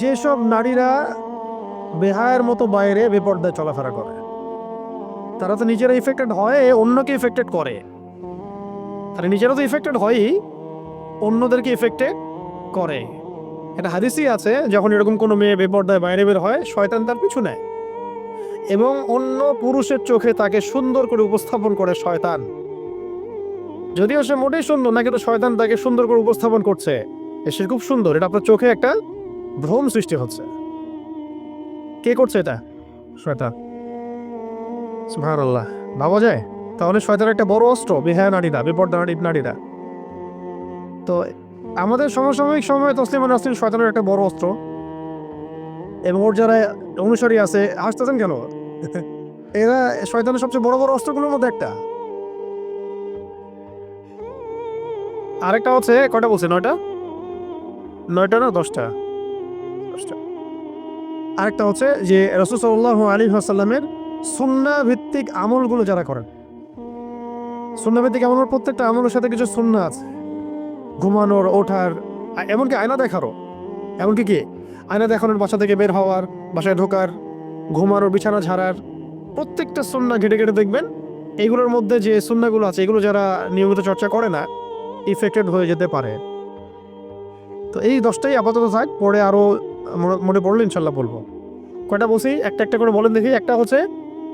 যেসব নারীরা বেহায়ের মতো বাইরে বেপর্দায় চলাফেরা করে, তারা তো নিজেরা ইফেক্টেড হয় অন্যকে ইফেক্টেড করে। তারা নিজেরা তো ইফেক্টেড হয়ই অন্যদেরকে ইফেক্টেড করে। এটা হাদিসই আছে, যখন এরকম কোনো মেয়ে বেপর্দায় বাইরে বের হয়, শয়তান তার পিছু নেয়। এবং অন্য পুরুষের চোখে তাকে সুন্দর করে উপস্থাপন করে শয়তান। যদিও সে মোটেই সুন্দর না, কিন্তু শয়তান তাকে সুন্দর করে উপস্থাপন করছে। সে খুব সুন্দর, এটা আপনার চোখে একটা ভ্রম সৃষ্টি হচ্ছে। কে করছে এটা? শয়তান। সুবহানাল্লাহ। ভাবা যায়? তাহলে শয়তানের একটা বড় অস্ত্র বেহায়া নারীরা বেপর্দা নারী নারীরা। তো আমাদের সমসাময়িক সময়ে তসলিমা নাসরিন শয়তানের একটা বড় অস্ত্র। এবং ওর যারা অনুসারী আছে হাসতেছেন কেন? এরা শয়তানের সবচেয়ে বড় বড় অস্ত্রগুলোর মধ্যে একটা। আরেকটা হচ্ছে কয়টা বলছে? নয়টা? নয়টা না দশটা? আরেকটা হচ্ছে যে রসুসল্লাহ আলী আসাল্লামের সুন্না ভিত্তিক আমলগুলো যারা করেন। সুন্না ভিত্তিক আমলের প্রত্যেকটা আমলের সাথে কিছু সুন্না আছে। ঘুমানোর, ওঠার এমনকি আয়না দেখারও। এমনকি কি? আয়না দেখানোর, বাসা থেকে বের হওয়ার, বাসায় ঢোকার, ঘুমানোর, বিছানা ঝাড়ার, প্রত্যেকটা সুন্না ঘেটে ঘেটে দেখবেন। এইগুলোর মধ্যে যে সুন্নাগুলো আছে, এগুলো যারা নিয়মিত চর্চা করে না ইফেক্টেড হয়ে যেতে পারে। তো এই দশটাই আপাতত থাক, পরে আরও মনে পড়লে ইনশাল্লাহ বলব। কয়টা বলছি? একটা একটা করে বলেন দেখি। একটা হচ্ছে,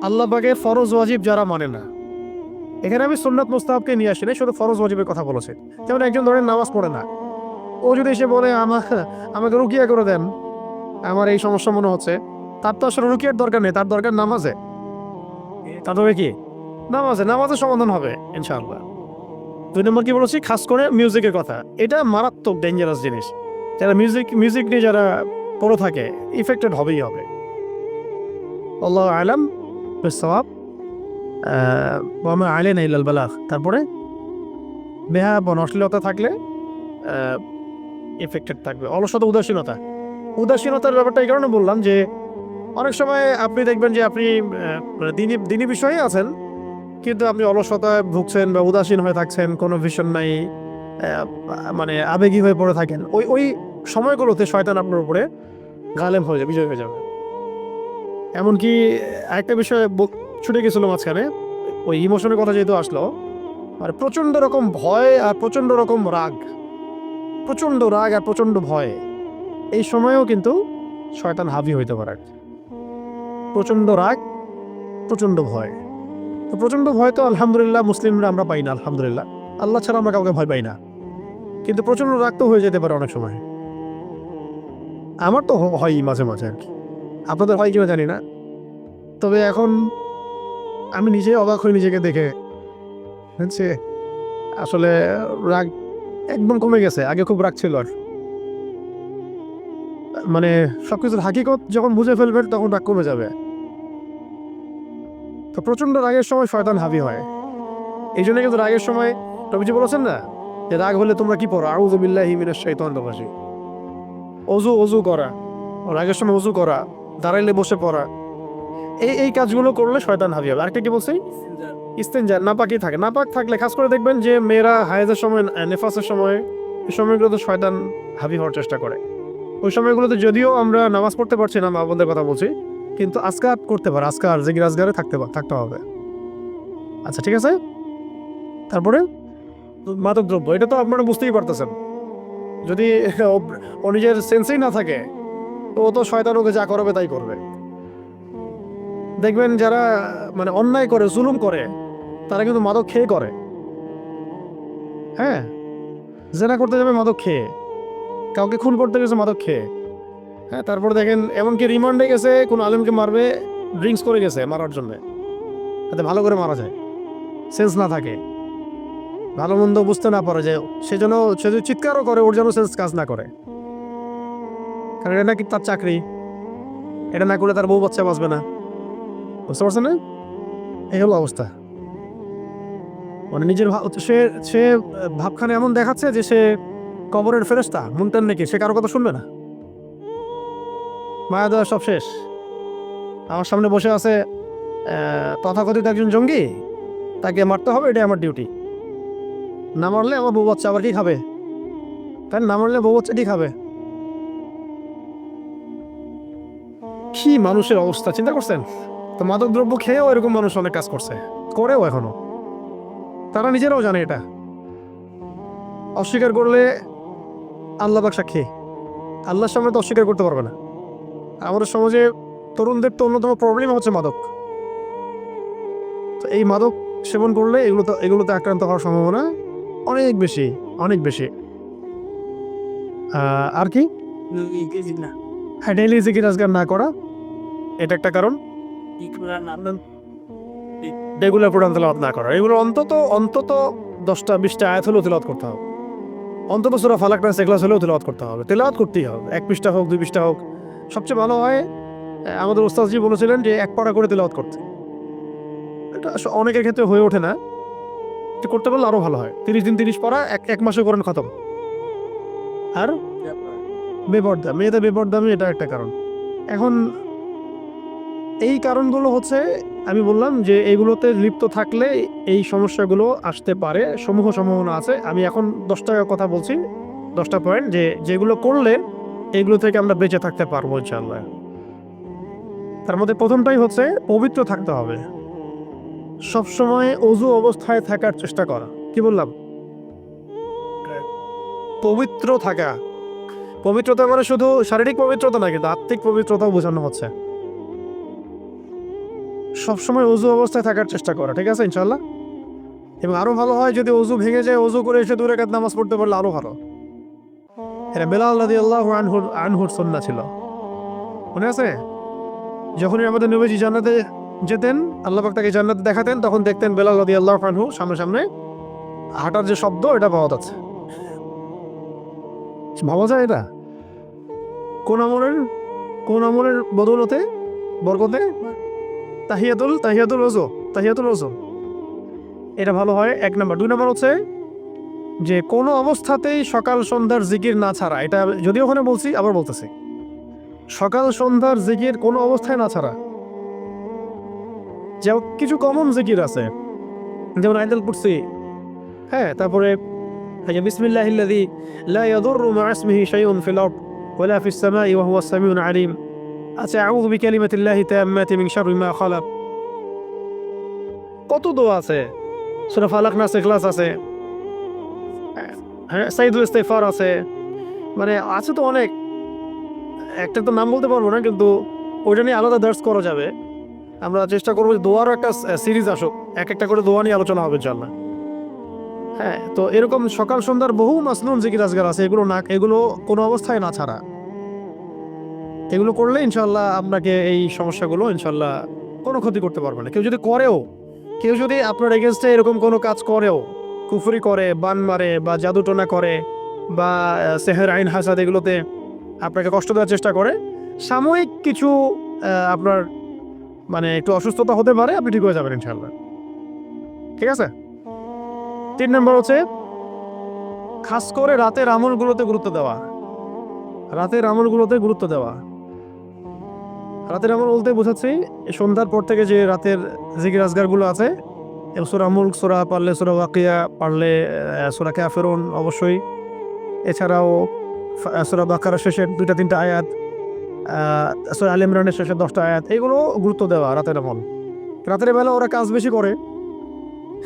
আল্লাহ পাকের ফরজ ওয়াজিব যারা মানে না। এখানে আমি সুন্নাত মুস্তাহাবকে নিয়ে আসি না শুধু ফরজ ওয়াজিবের কথা বলেছে। যেমন একজন ধরেন নামাজ পড়ে না। ও যদি এসে বলে আমার আমাকে রুকিয়া করে দেন, আমার এই সমস্যা মনে হচ্ছে। তার তো আসলে রুকিয়ার দরকার নেই, তার দরকার নামাজে। তার তবে কি? নামাজে, নামাজের সমাধান হবে, ইনশাআল্লাহ। দুই নম্বর কি বলেছি? খাস করে মিউজিকের কথা। এটা মারাত্মক ডেঞ্জারাস জিনিস। যারা মিউজিক মিউজিক নিয়ে যারা পড়ে থাকে ইফেক্টেড হবেই হবে। আল্লাহ আলাম সবাব আলে নাই লাল বালাহ তারপরে বেহা বা অশ্লীলতা থাকলে এফেক্টেড থাকবে। অলসতা, উদাসীনতা। উদাসীনতার ব্যাপারটা এই কারণে বললাম যে, অনেক সময় আপনি দেখবেন যে আপনি মানে দিনী দিনী বিষয়ে আছেন, কিন্তু আপনি অলসতায় ভুগছেন বা উদাসীন হয়ে থাকছেন, কোনো ভীষণ নাই মানে আবেগী হয়ে পড়ে থাকেন। ওই ওই সময়গুলোতে শয়তান আপনার উপরে গালেম হয়ে যাবে বিজয় হয়ে যাবে। এমনকি একটা বিষয়ে ছুটে গেছিল মাঝখানে, ওই ইমোশনের কথা যেহেতু আসলো, আর প্রচণ্ড রকম ভয় আর প্রচণ্ড রকম রাগ, প্রচণ্ড রাগ আর প্রচণ্ড ভয়, এই সময়েও কিন্তু শয়তান হাবি হইতে পারে। প্রচণ্ড রাগ, প্রচণ্ড ভয়। তো প্রচণ্ড ভয় তো আলহামদুলিল্লাহ মুসলিমরা আমরা পাই না, আলহামদুলিল্লাহ। আল্লাহ ছাড়া আমরা কাউকে ভয় পাই না। কিন্তু প্রচণ্ড রাগ তো হয়ে যেতে পারে অনেক সময়। আমার তো হয়ই মাঝে মাঝে আর কি। আপনাদের হয় কিনা জানি না। তবে এখন আমি নিজেই অবাক হই নিজেকে দেখে। হচ্ছে, আসলে রাগ একদম কমে গেছে, আগে খুব রাগ ছিল আর। মানে সবকিছুর হাকিকত যখন বুঝে ফেলবেন তখন রাগ কমে যাবে। তো প্রচণ্ড রাগের সময় শয়তান হাবি হয়। এই জন্য কিন্তু রাগের সময় রবিজি বলেছেন না যে রাগ হলে তোমরা কি পড়ো? আউজুবিল্লাহ হিমিনের শৈতান অজু অজু করা। রাগের সময় অজু করা। দাঁড়াইলে বসে পড়া। এই এই কাজগুলো করলে শয়তান হাবি হবে। আরেকটা কি বলছি? ইস্তেঞ্জা নাপাকই থাকে। নাপাক থাকলে খাস করে দেখবেন যে মেয়েরা হায়েজের সময় নেফাসের সময় এই সময়গুলোতে শয়তান হাবি হওয়ার চেষ্টা করে। ওই সময়গুলোতে যদিও আমরা নামাজ পড়তে পারছি না মা বোনদের কথা বলছি, কিন্তু আজকার করতে পারে। আজকার যে রাজগারে থাকতে থাকতে হবে। আচ্ছা ঠিক আছে? তারপরে? মাদক দ্রব্য এটা তো আপনারা বুঝতেই পারতেছেন। যদি ও- নিজের সেন্সেই না থাকে ও তো শয়তান ওকে যা করবে তাই করবে। দেখবেন যারা মানে অন্যায় করে, জুলুম করে, তারা কিন্তু মাদক খেয়ে করে। হ্যাঁ? জেনা করতে যাবে মাদক খেয়ে। কাউকে খুন করতে গেছে মাদক খেয়ে। হ্যাঁ তারপর দেখেন, এমনকি রিমান্ডে গেছে, কোন আলেমকে মারবে, ড্রিঙ্কস করে গেছে মারার জন্য। তাতে ভালো করে মারা যায়। সেন্স না থাকে। ভালো মন্দ বুঝতে না পারে যে, সে যেন, সে যদি চিৎকারও করে, ওর যেন সেন্স কাজ না করে। কারণ এটা নাকি তার চাকরি। এটা না করলে তার বউ বাচ্চা বাঁচবে না। বুঝতে পারছেন না? এই হলো অবস্থা। মানে নিজের সে সে ভাবখানে এমন দেখাচ্ছে যে সে কবরের ফেরেস্তা মুনটান নাকি। সে কারও কথা শুনবে না। মায়া দেওয়া সব শেষ। আমার সামনে বসে আছে তথাকথিত একজন জঙ্গি। তাকে মারতে হবে, এটাই আমার ডিউটি না মারলে আমার বউ বাচ্চা আবার কি খাবে? তাই না মারলে বউ বাচ্চা কি খাবে? কি মানুষের অবস্থা? চিন্তা করছেন? তো মাদক দ্রব্য খেয়েও এরকম মানুষ অনেক কাজ করছে। করেও এখনও। তারা নিজেরাও জানে এটা। অস্বীকার করলে আল্লাহ বাক সাক্ষী। আল্লাহর সামনে তো অস্বীকার করতে পারবে না। আমাদের সমাজে তরুণদের তো অন্যতম প্রবলেম হচ্ছে মাদক। তো এই মাদক সেবন করলে এগুলো তো এগুলোতে আক্রান্ত হওয়ার সম্ভাবনা অনেক বেশি অনেক বেশি। আর কি? হ্যাঁ ডেইলি জিকির আজকার না করা? এটা একটা কারণ? রেগুলার প্রোগ্রাম তেলাওয়াত না করা। এগুলো অন্তত অন্তত দশটা, বিশটা আয়াত হলেও তেলাওয়াত করতে হবে। অন্তত সুরা ফালাক না সেক্লাস হলেও তেলাওয়াত করতে হবে। তেলাওয়াত করতেই হবে। এক পৃষ্ঠা হোক, দুই পৃষ্ঠা হোক। সবচেয়ে ভালো হয় আমাদের ওস্তাদজি বলেছিলেন যে এক পাড়া করে তেলাওয়াত করতে। এটা অনেকের ক্ষেত্রে হয়ে ওঠে না। করতে পারলে আরও ভালো হয়। তিরিশ দিন তিরিশ পড়া, এক এক মাসে করেন খতম। আর? বেপর্দা মেয়েদের বেপর্দামি এটা একটা কারণ। এখন এই কারণগুলো হচ্ছে, আমি বললাম যে এইগুলোতে লিপ্ত থাকলে এই সমস্যাগুলো আসতে পারে, সমূহ সম্ভাবনা আছে। আমি এখন দশটা কথা বলছি, দশটা পয়েন্ট যে যেগুলো করলে এগুলো থেকে আমরা বেঁচে থাকতে পারব ইনশাল্লাহ তার মধ্যে প্রথমটাই হচ্ছে পবিত্র থাকতে হবে। সবসময় অজু অবস্থায় থাকার চেষ্টা করা। কি বললাম? পবিত্র থাকা। পবিত্রতা মানে শুধু শারীরিক পবিত্রতা না, কিন্তু আত্মিক পবিত্রতাও বোঝানো হচ্ছে। সবসময় অজু অবস্থায় থাকার চেষ্টা করা, ঠিক আছে ইনশাল্লাহ এবং আরও ভালো হয় যদি অজু ভেঙে যায়, অজু করে এসে দূরে কাত নামাজ পড়তে পারলে আরও ভালো। এটা বেলাল রাদি আল্লাহ আনহুর আনহুর সন্না ছিল। মনে আছে? যখনই আমাদের নবীজি জান্নাতে যেতেন, আল্লাহ তাকে জান্নাতে দেখাতেন, তখন দেখতেন বেলাল রাদি আল্লাহ আনহু সামনে সামনে হাঁটার যে শব্দ, এটা পাওয়া যাচ্ছে। ভাবা যায় এটা? কোন আমলের কোন আমলের বদৌলতে, বরকতে? তাহিয়াতুল তাহিয়াতুল ওজো তাহিয়াতুল ওজো। এটা ভালো হয়, এক নম্বর। দুই নম্বর হচ্ছে যে কোনো অবস্থাতেই সকাল সন্ধ্যার জিকির না ছাড়া, এটা যদিও ওখানে বলছি, আবার বলতেছি। সকাল সন্ধ্যার জিকির কোনো অবস্থায় না ছাড়া। যেমন কিছু কমন জিকির আছে। যেমন আইদাল কুরসি। হ্যাঁ তারপরে বিসমিল্লাহ ইল্লাযী লা ইয়াদুররু মা ইসমিহি শাইউন ফিল আরদ। ফিস সামাই ওয়া হুয়া সামিউন আলিম আচ্ছা আউযু বিকালিমাতিল্লাহি তাম্মাতি মিন শাররি মা খালাক কত দোয়া আছে? সূরা ফালাক নাস, ইখলাস আছে। হ্যাঁ সাইদুল ইস্তিগফার আছে। মানে আছে তো অনেক। একটা তো নাম বলতে পারব না, কিন্তু ওইটা নিয়ে আলাদা দার্স করা যাবে। আমরা চেষ্টা করব দোয়ারও একটা সিরিজ আসুক। এক একটা করে দোয়া নিয়ে আলোচনা হবে ইনশাল্লাহ হ্যাঁ তো এরকম সকাল সন্ধ্যার বহু মাসনুন জিকির আজগার আছে, এগুলো না, এগুলো কোনো অবস্থায় না ছাড়া। এগুলো করলে ইনশাল্লাহ আপনাকে এই সমস্যাগুলো ইনশাল্লাহ কোনো ক্ষতি করতে পারবে না। কেউ যদি করেও, কেউ যদি আপনার এগেনস্টে এরকম কোনো কাজ করেও, কুফুরি করে, বান মারে বা জাদুটোনা করে বা সেহের আইন হাসাদ এগুলোতে আপনাকে কষ্ট দেওয়ার চেষ্টা করে, সাময়িক কিছু আপনার মানে একটু অসুস্থতা হতে পারে, আপনি ঠিক হয়ে যাবেন ইনশাল্লাহ ঠিক আছে? তিন নম্বর হচ্ছে, খাস করে রাতের আমলগুলোতে গুরুত্ব দেওয়া। রাতের আমলগুলোতে গুরুত্ব দেওয়া। রাতের আমল বলতে বোঝাচ্ছি সন্ধ্যার পর থেকে যে রাতের জিকির আজগারগুলো আছে সোরা মুল্ক সোরা পারলে সোরা ওয়াকিয়া, পারলে সোরা ক্যাফেরন অবশ্যই। এছাড়াও সোরা বাকারা শেষের দুইটা, তিনটা আয়াত সোরা আল ইমরানের শেষের দশটা আয়াত এগুলো গুরুত্ব দেওয়া রাতের আমল। রাতের বেলা ওরা কাজ বেশি করে।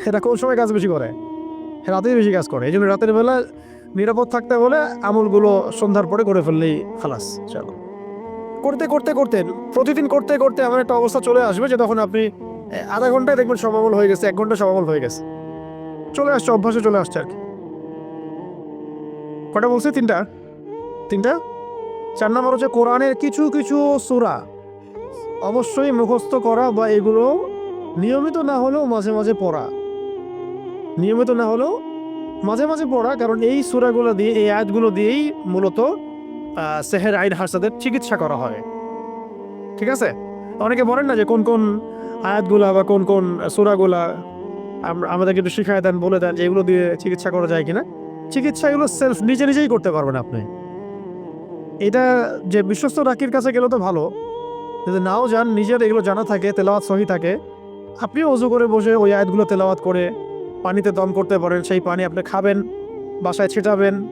এরা কোন সময় কাজ বেশি করে? রাতেই বেশি কাজ করে। এই জন্য রাতের বেলা নিরাপদ থাকতে হলে আমলগুলো সন্ধ্যার পরে করে ফেললেই খালাস চলো করতে করতে করতে, প্রতিদিন করতে করতে এমন একটা অবস্থা চলে আসবে যে তখন আপনি আধা ঘন্টায় দেখবেন সমাবল হয়ে গেছে, এক ঘণ্টা সমাবল হয়ে গেছে। চলে আসছে, অভ্যাসে চলে আসছে আর কি। কটা বলছে? তিনটা। তিনটা? চার নম্বর হচ্ছে কোরআনের কিছু কিছু সূরা অবশ্যই মুখস্থ করা বা এগুলো নিয়মিত না হলেও মাঝে মাঝে পড়া। নিয়মিত না হলেও মাঝে মাঝে পড়া, কারণ এই সূরাগুলো দিয়ে, এই আয়াতগুলো দিয়েই মূলত সেহের আইন হাসাদের চিকিৎসা করা হয়। ঠিক আছে? অনেকে বলেন না যে কোন কোন আয়াতগুলা বা কোন কোন সুরাগুলা আমাদেরকে একটু শিখায় দেন, বলে দেন এগুলো দিয়ে চিকিৎসা করা যায় কিনা। চিকিৎসা এগুলো সেলফ নিজে নিজেই করতে পারবেন আপনি। এটা যে বিশ্বস্ত ডাকির কাছে গেলে তো ভালো। যদি নাও যান, নিজের এগুলো জানা থাকে, তেলাওয়াত সহি থাকে, আপনিও অজু করে বসে ওই আয়াতগুলো তেলাওয়াত করে পানিতে দম করতে পারেন, সেই পানি আপনি খাবেন, বাসায় ছিটাবেন,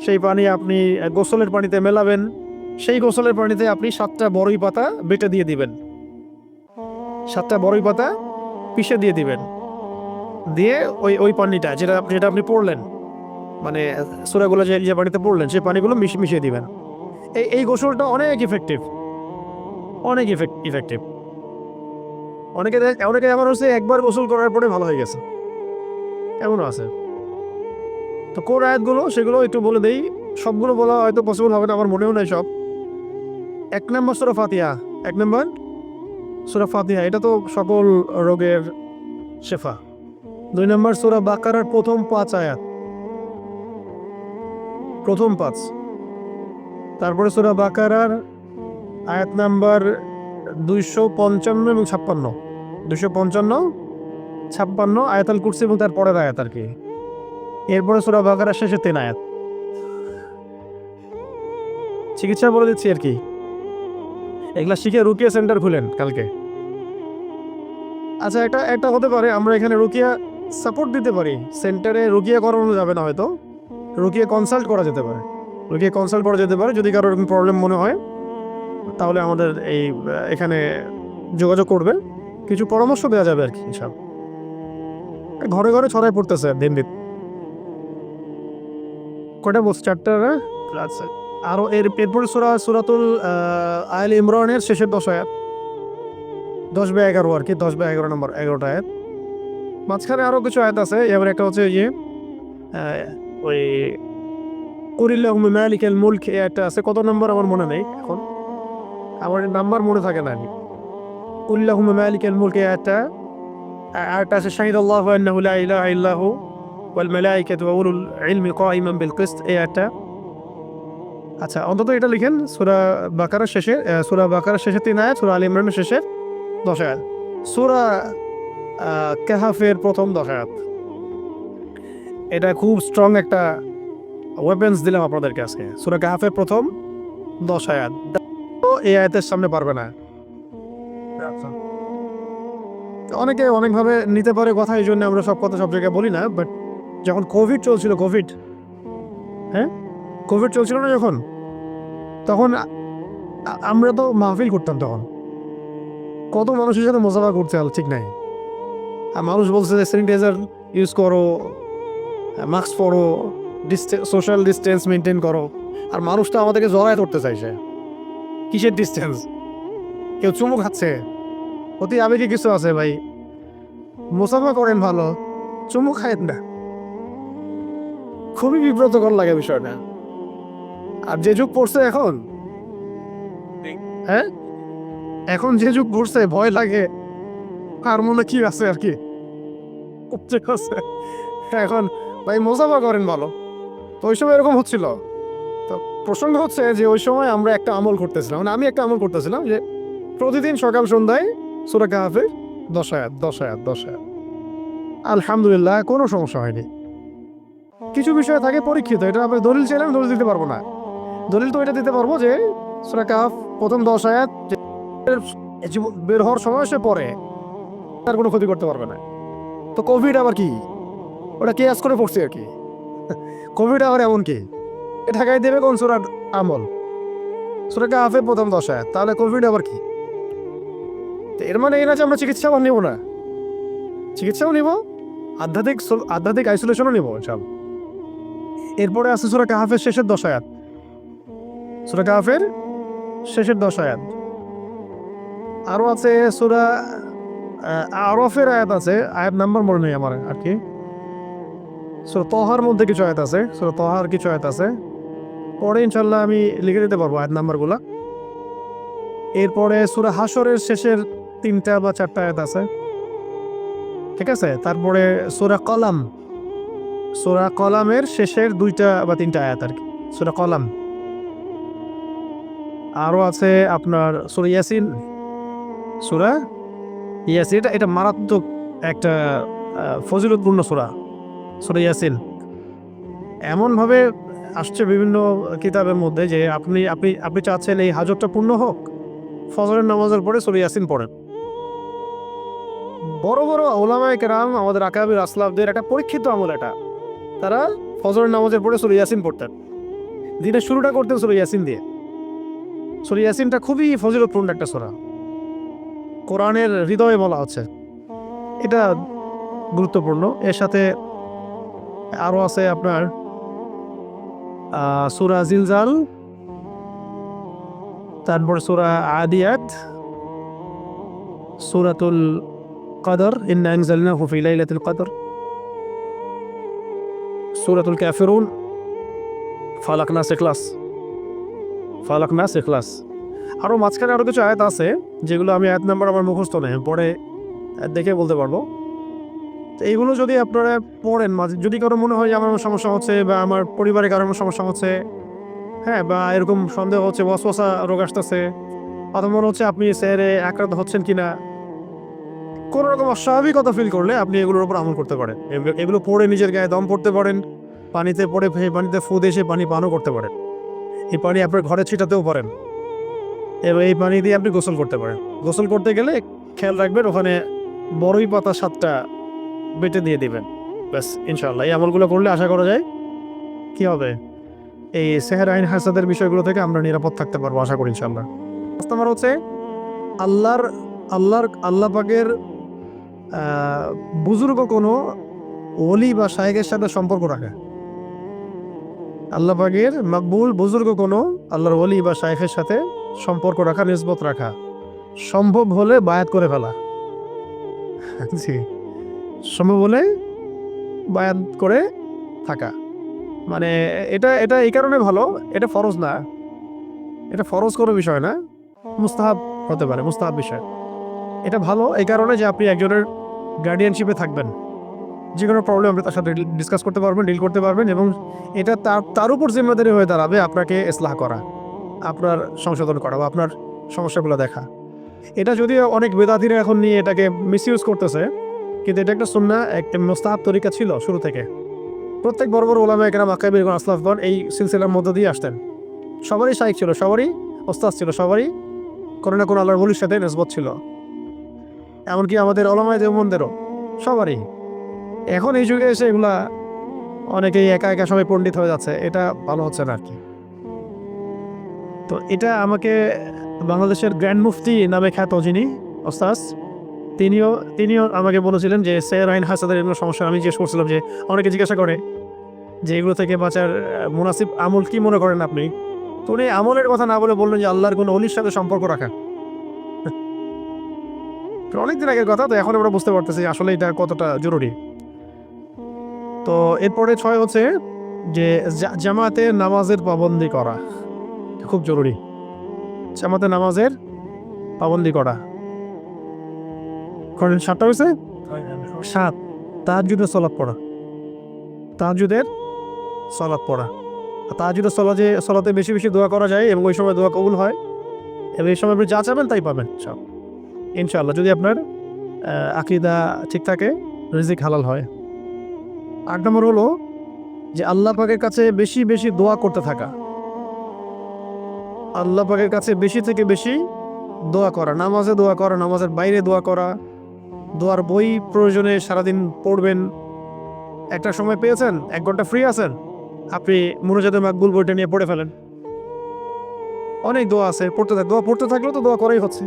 সেই পানি আপনি গোসলের পানিতে মেলাবেন, সেই গোসলের পানিতে আপনি সাতটা বড়ই পাতা বেটে দিয়ে দিবেন। সাতটা বড়ই পাতা পিষে দিয়ে দিবেন। দিয়ে ওই ওই পানিটা যেটা যেটা আপনি পড়লেন মানে সুরাগুলো যে যে পানিতে পড়লেন, সেই পানিগুলো মিশ- মিশিয়ে দিবেন। এই এই গোসলটা অনেক ইফেক্টিভ অনেক ইফেক্টিভ অনেকে অনেকে আমার হচ্ছে একবার গোসল করার পরে ভালো হয়ে গেছে। এমনও আছে। তো কোন আয়াতগুলো, সেগুলো একটু বলে দেই। সবগুলো বলা হয়তো পসিবল হবে না, আমার মনেও নাই সব। এক নম্বর সুরা ফাতিহা। এক নম্বর সুরা ফাতিহা, এটা তো সকল রোগের শেফা। দুই নম্বর সুরা বাকারার প্রথম পাঁচ আয়াত। প্রথম পাঁচ। তারপরে সুরা বাকারার আয়াত নাম্বার দুইশো পঞ্চান্ন এবং ছাপ্পান্ন। দুইশো পঞ্চান্ন ছাপ্পান্ন আয়াতাল কুরসি এবং তার পরের আয়াত আর কি। এরপরে সুরা বাকারার শেষে তিন আয়াত। চিকিৎসা বলে দিচ্ছি আর কি। এগুলা শিখে রুকিয়া সেন্টার খুলেন কালকে। আচ্ছা একটা একটা হতে পারে, আমরা এখানে রুকিয়া সাপোর্ট দিতে পারি। সেন্টারে রুকিয়া করানো যাবে না হয়তো। রুকিয়া কনসাল্ট করা যেতে পারে। রুকিয়া কনসাল্ট করা যেতে পারে, যদি কারোর প্রবলেম মনে হয়, তাহলে আমাদের এই, এখানে যোগাযোগ করবে। কিছু পরামর্শ দেওয়া যাবে আর কি সব ঘরে ঘরে ছড়াই পড়তেছে দিন দিন। কটা বলছে? চারটা? আচ্ছা আরও এর এরপরে সুরা সুরাতুল আহ, আল ইমরানের শেষের দশ আয়াত। দশ বা এগারো আর কি দশ বা এগারো নম্বর এগারোটা আয়াত। মাঝখানে আরও কিছু আয়াত আছে এবার একটা হচ্ছে যে আহ, ওই কুরিল্লাহ মালিকেল মুলক এই একটা আছে। কত নম্বর আমার মনে নেই এখন। আমার নাম্বার মনে থাকে না। আমি কুরিল্লাহ মালিকেল মুলক এই একটা আয়াতটা আছে শাহিদ আল্লাহ ইল্লাহু ওয়াল মালাইকাতু ওয়া উলুল ইলমি কাইমান বিল কিসত এই একটা আচ্ছা অন্তত এটা লিখেন সুরা বাকারার শেষে সুরা বাকারার শেষে তিন আয়াত সুরা আল ইমরানের শেষে দশ আয়াত সুরা কাহাফের প্রথম দশ আয়াত এটা খুব স্ট্রং একটা ওয়েপেন্স দিলাম আপনাদেরকে আজকে। সুরা কাহাফের প্রথম দশ আয়াত এই আয়াতের সামনে পারবে না। অনেকে অনেকভাবে নিতে পারে কথা, এই জন্য আমরা সব কথা সব জায়গায় বলি না বাট যখন কোভিড চলছিল কোভিড হ্যাঁ? কোভিড চলছিল না যখন? তখন আমরা তো মাহফিল করতাম তখন। কত মানুষের সাথে মোজাফা করতে হল ঠিক নাই। আর মানুষ বলছে যে স্যানিটাইজার ইউজ করো মাস্ক পরো সোশ্যাল ডিস্টেন্স মেনটেন করো। আর মানুষ তো আমাদেরকে জড়ায় ধরতে চাইছে। কিসের ডিস্টেন্স কেউ চুমু খাচ্ছে। অতি আবেগে কিছু আছে ভাই। মোসাফা করেন ভালো, চুমু খায়েন না। খুবই বিব্রতকর লাগে বিষয়টা। আর যে যুগ পড়ছে এখন? হ্যাঁ? এখন যে যুগ পড়ছে, ভয় লাগে। আর মনে কি আছে আর কি? এখন ভাই মোসাফা করেন ভালো। তো ওই সময় এরকম হচ্ছিল। তো প্রসঙ্গ হচ্ছে যে ওই সময় আমরা একটা আমল করতেছিলাম। মানে আমি একটা আমল করতেছিলাম যে প্রতিদিন সকাল সন্ধ্যায় সুরা কাহাফে দশ আয়াত দশ আয়াত দশ আয়াত। আলহামদুলিল্লাহ, কোনো সমস্যা হয়নি। কিছু বিষয় থাকে পরীক্ষিত, এটা আমরা দলিল চাইলাম, দলিল দিতে পারব না। দলিল তো এটা দিতে পারব যে, সুরা কাহাফ প্রথম দশ আয়াত বের হওয়ার সময় সে পরে তার কোনো ক্ষতি করতে পারবে না। তো কোভিড আবার কি? ওটা কেয়াস করে পড়ছে আর কি? কোভিড আবার এমন কি? এ ঢাকায় দেবে কোন সুরার আমল? সুরা কাহাফের প্রথম দশ আয়াত, তাহলে কোভিড আবার কি? এর মানে এই না যে আমরা চিকিৎসাও নিব না। চিকিৎসাও নিব, আধ্যাত্মিক আধ্যাত্মিক আইসোলেশনও নিব সব এরপরে আছে সুরা কাহাফের শেষের দশ আয়াত। সুরা কাহাফের শেষের দশ আয়াত। আরও আছে সুরা আরফের আয়াত আছে, আয়াত নাম্বার মনে নেই আমার আর কি। সুরা তহার মধ্যে কিছু আয়াত আছে, সুরা তহার কিছু আয়াত আছে। পরে ইনশাল্লাহ আমি লিখে দিতে পারব আয়াত নাম্বারগুলা। এরপরে সুরা হাসরের শেষের তিনটা বা চারটা আয়াত আছে। ঠিক আছে? তারপরে সুরা কলাম। সুরা কলামের শেষের দুইটা বা তিনটা আয়াত আর কি। সুরা কলাম। আরও আছে আপনার সুরা ইয়াসিন। সুরা ইয়াসিন, এটা এটা মারাত্মক একটা ফজিলতপূর্ণ সুরা। সুরা ইয়াসিন। এমনভাবে আসছে বিভিন্ন কিতাবের মধ্যে যে আপনি আপনি আপনি চাচ্ছেন এই হাজতটা পূর্ণ হোক। ফজরের নামাজের পরে সুরা ইয়াসিন পড়েন। বড় বড় ওলামায় কেরাম, আমাদের আকাবির আসলাফদের একটা পরীক্ষিত আমল এটা। তারা ফজরের নামাজের পরে সুরা ইয়াসিন পড়তেন। দিনের শুরুটা করতেন সুরা ইয়াসিন দিয়ে। সুরা ইয়াসিনটা খুবই ফজিলতপূর্ণ একটা সোরা। কোরআনের হৃদয়ে বলা হচ্ছে এটা গুরুত্বপূর্ণ। এর সাথে আরও আছে আপনার সুরা জিলজাল, তারপর সুরা আদিয়াত, সুরাতুল কদর ইন্না আনজালনাহু ফি লাইলাতুল কদর সুরাতুল কাফিরুন ফালাক নাস ইখলাস ফালাক নাস ইখলাস আরও মাঝখানে আরও কিছু আয়াত আছে, যেগুলো আমি আয়াত নাম্বার আমার মুখস্থ নেই, পরে দেখে বলতে পারব। তো এইগুলো যদি আপনারা পড়েন মাঝে, যদি কারও মনে হয় যে আমার সমস্যা হচ্ছে বা আমার পরিবারে কারোর সমস্যা হচ্ছে হ্যাঁ বা এরকম সন্দেহ হচ্ছে ওয়াসওয়াসা রোগ আসতেছে, অথবা মনে হচ্ছে আপনি স্যারে আক্রান্ত হচ্ছেন কিনা কোনো রকম অস্বাভাবিকতা ফিল করলে আপনি এগুলোর উপর আমল করতে পারেন। এগুলো- পড়ে নিজের গায়ে দম পড়তে পারেন, পানিতে পড়ে পানিতে ফুদ এসে পানি পানও করতে পারেন। এই পানি আপনার ঘরে ছিটাতেও পারেন। এবং, এই পানি দিয়ে আপনি গোসল করতে পারেন। গোসল করতে গেলে খেয়াল রাখবেন ওখানে বড়ই পাতা সাতটা বেটে দিয়ে দিবেন। ব্যাস ইনশাল্লাহ এই আমলগুলো করলে আশা করা যায় কি হবে? এই সেহের আইন হাসাদের বিষয়গুলো থেকে আমরা নিরাপদ থাকতে পারব, আশা করি ইনশাল্লাহ নম্বর হচ্ছে আল্লাহর আল্লাহর, আল্লাহ পাকের বুজুর্গ কোনো ওলি বা শায়েকের সাথে সম্পর্ক রাখা। আল্লাহ পাকের মকবুল বুজুর্গ কোনো আল্লাহর ওলি বা শায়েখের সাথে সম্পর্ক রাখা, নিসবত রাখা সম্ভব হলে বায়াত করে ফেলা। জি, সম্ভব হলে বায়াত করে থাকা। মানে এটা এটা এই কারণে ভালো, এটা ফরজ না। এটা ফরজ কোনো বিষয় না, মুস্তাহাব হতে পারে, মুস্তাহাব বিষয়। এটা ভালো এই কারণে যে আপনি একজনের গার্ডিয়ানশিপে থাকবেন। যে কোনো প্রবলেম আপনি তার সাথে ডিসকাস করতে পারবেন ডিল করতে পারবেন এবং এটা তার তার উপর জিম্মেদারি হয়ে দাঁড়াবে আপনাকে ইসলাহ করা, আপনার সংশোধন করা বা আপনার সমস্যাগুলো দেখা। এটা যদিও অনেক বেদাতিরা এখন নিয়ে এটাকে মিসইউজ করতেছে, কিন্তু এটা একটা সুন্না, একটা মোস্তাহাব তরিকা ছিল শুরু থেকে। প্রত্যেক বড় বড় ওলামা একরাম আকাবির আসলাফগণ এই সিলসিলার মধ্য দিয়ে আসতেন। সবারই শাইক ছিল, সবারই ওস্তাদ ছিল, সবারই কোনো না কোনো আল্লাহর বলির সাথে নসবত ছিল। এমনকি আমাদের ওলামায় দেবমন্দেরও সবারই। এখন এই যুগে এসে এগুলা অনেকেই একা একা সবাই পণ্ডিত হয়ে যাচ্ছে, এটা ভালো হচ্ছে না আর কি। তো এটা আমাকে বাংলাদেশের গ্র্যান্ড মুফতি নামে খ্যাত যিনি ওস্তাজ তিনিও তিনিও আমাকে বলেছিলেন যে সের আইন হাসাদের এগুলো সমস্যা। আমি জিজ্ঞেস করছিলাম যে, অনেকে জিজ্ঞাসা করে যে, এগুলো থেকে বাঁচার মুনাসিব আমল কি মনে করেন আপনি? তো উনি আমলের কথা না বলে বললেন যে, আল্লাহর কোনো অলির সাথে সম্পর্ক রাখা অনেকদিন আগের কথা, তো এখন আমরা বুঝতে পারতেছি আসলে এটা কতটা জরুরি। তো এরপরে ছয় হচ্ছে যে জামাতে নামাজের পাবন্দি করা। খুব জরুরি। জামাতে নামাজের পাবন্দি করা। করেন, সাতটা হয়েছে? সাত। তার তাহাজুদের সলাপ পড়া। তাহাজুদের সলাপ পড়া। তাহাজুদের সলাতে সলাতে বেশি বেশি দোয়া করা যায় এবং ওই সময় দোয়া কবুল হয়, এবং এই সময় আপনি যা চাবেন তাই পাবেন, সব। ইনশাআল্লাহ, যদি আপনার আকিদা ঠিক থাকে, রিজিক হালাল হয়। আট নম্বর হলো যে আল্লাহ পাকের কাছে বেশি বেশি দোয়া করতে থাকা। আল্লাহ পাকের কাছে বেশি থেকে বেশি দোয়া করা, নামাজে দোয়া করা, নামাজের বাইরে দোয়া করা, দোয়ার বই প্রয়োজনে সারাদিন পড়বেন। একটা সময় পেয়েছেন, এক ঘণ্টা ফ্রি আছেন, আপনি মুরজাদের মাকবুল বইটা নিয়ে পড়ে ফেলেন। অনেক দোয়া আছে, পড়তে থাক, দোয়া পড়তে থাকলেও তো দোয়া করাই হচ্ছে।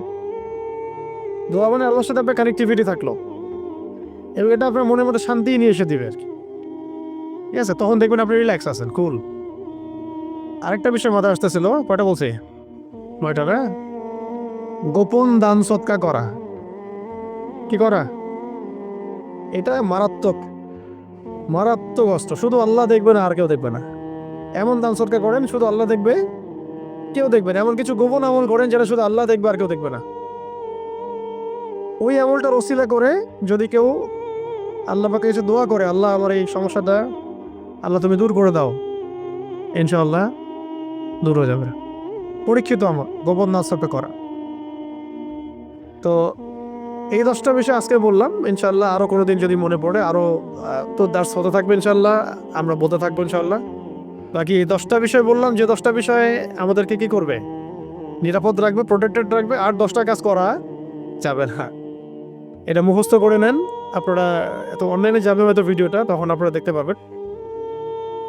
দোয়া মানে আল্লাহর সাথে আপনার কানেক্টিভিটি থাকল। এবং এটা আপনার মনের মধ্যে শান্তি নিয়ে এসে দিবে আর কি। ঠিক আছে, তখন দেখবেন আপনি রিল্যাক্স আছেন কুল আরেকটা বিষয় মাথায় আসতেছিল, কয়টা বলছি? নয়টা না? গোপন দান সৎকা করা। কি করা? এটা মারাত্মক মারাত্মক অস্ত্র শুধু আল্লাহ দেখবে না, আর কেউ দেখবে না। এমন দান সৎকা করেন, শুধু আল্লাহ দেখবে, কেউ দেখবে না। এমন কিছু গোপন আমল করেন যেটা শুধু আল্লাহ দেখবে, আর কেউ দেখবে না। ওই আমলটার ওসিলা করে, যদি কেউ আল্লাহ পাকে এসে দোয়া করে, আল্লাহ আমার এই সমস্যাটা, আল্লাহ তুমি দূর করে দাও, ইনশাআল্লাহ দূর হয়ে যাবে। পরীক্ষিত আমার, গোপন নাস্তটা করা। তো এই দশটা বিষয় আজকে বললাম ইনশাল্লাহ আরও কোনো দিন যদি মনে পড়ে আরও তো দাস হতে থাকবে ইনশাল্লাহ আমরা বলতে থাকব ইনশাল্লাহ বাকি এই দশটা বিষয় বললাম, যে দশটা বিষয়ে আমাদেরকে কি করবে? নিরাপদ রাখবে প্রোটেক্টেড রাখবে, আর দশটা কাজ করা যাবে না। এটা মুখস্থ করে নেন। আপনারা এত অনলাইনে যাবে হয়তো ভিডিওটা তখন আপনারা দেখতে পাবেন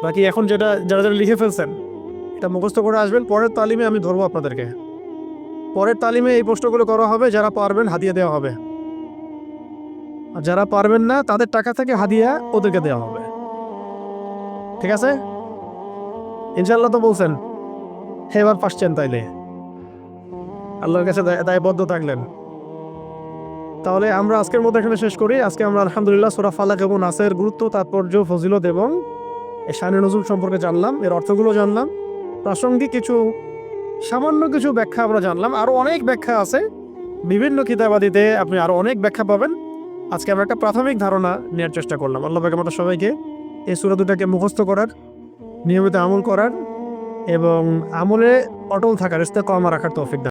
বাকি এখন যেটা, যারা যারা লিখে ফেলছেন, এটা মুখস্থ করে আসবেন। পরের তালিমে আমি ধরবো আপনাদেরকে। পরের তালিমে এই প্রশ্নগুলো করা হবে, যারা পারবেন হাদিয়া দেওয়া হবে। আর যারা পারবেন না, তাদের টাকা থেকে হাদিয়া ওদেরকে দেওয়া হবে। ঠিক আছে? ইনশাল্লাহ তো বলছেন এবার পাসছেন তাইলে। আল্লাহর কাছে দায়বদ্ধ থাকলেন। তাহলে আমরা আজকের মধ্যে এখানে শেষ করি। আজকে আমরা আলহামদুলিল্লাহ সোরা ফালাক এবং নাসের গুরুত্ব, তাৎপর্য, ফজিলত এবং শানে নজরুল সম্পর্কে জানলাম, এর অর্থগুলো জানলাম। প্রাসঙ্গিক কিছু, সামান্য কিছু ব্যাখ্যা আমরা জানলাম। আরও অনেক ব্যাখ্যা আছে। বিভিন্ন কিতাবাদিতে আপনি আরও অনেক ব্যাখ্যা পাবেন। আজকে আমরা একটা প্রাথমিক ধারণা নেওয়ার চেষ্টা করলাম। আল্লাহ আমাদের সবাইকে এই সুরা দুটাকে মুখস্থ করার, নিয়মিত আমল করার এবং আমলে অটল থাকার, ইস্তেকমা রাখার তৌফিক